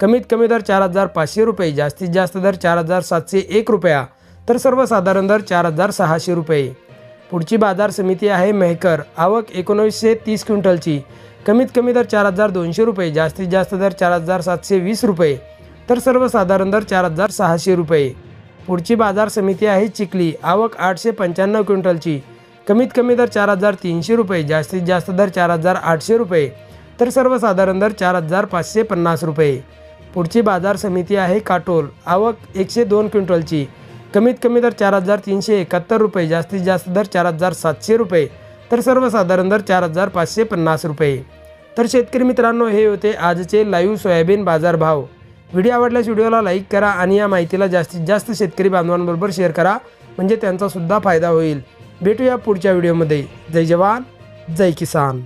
कमीत कमी दर चार हजार पाचशे रुपये जास्तीत जास्त दर चार हजार सातशे एक रुपया तर सर्वसाधारण दर चार हजार सहाशे रुपये. पुढची बाजार समिती आहे मेहकर आवक एकोणीसशे तीस क्विंटलची. कमीत कमी दर चार हजार दोनशे रुपये जास्तीत जास्त दर चार हजार सातशे वीस रुपये तर सर्वसाधारण दर चार हजार सहाशे रुपये. पुढची बाजार समिती आहे चिखली आवक आठशे पंच्याण्णव क्विंटलची. कमीत कमी दर चार हजार तीनशे रुपये जास्तीत जास्त दर चार हजार आठशे रुपये तर सर्वसाधारण दर चार हजार पाचशे पन्नास रुपये. पुढची बाजार समिती आहे काटोल. आवक एकशे दोन क्विंटलची. कमीत कमी दर चार हजार तीनशे एकाहत्तर रुपये जास्तीत जास्त दर चार हजार सातशे रुपये तर सर्वसाधारण दर चार हजार पाचशे पन्नास रुपये. तर शेतकरी मित्रांनो हे होते आजचे लाईव्ह सोयाबीन बाजार भाव व्हिडिओ आवडल्यास व्हिडिओला लाईक करा आणि या माहितीला जास्तीत जास्त शेतकरी बांधवांबरोबर शेअर करा म्हणजे त्यांचासुद्धा फायदा होईल. भेटूया पुढच्या व्हिडिओमध्ये. जय जवान जय किसान.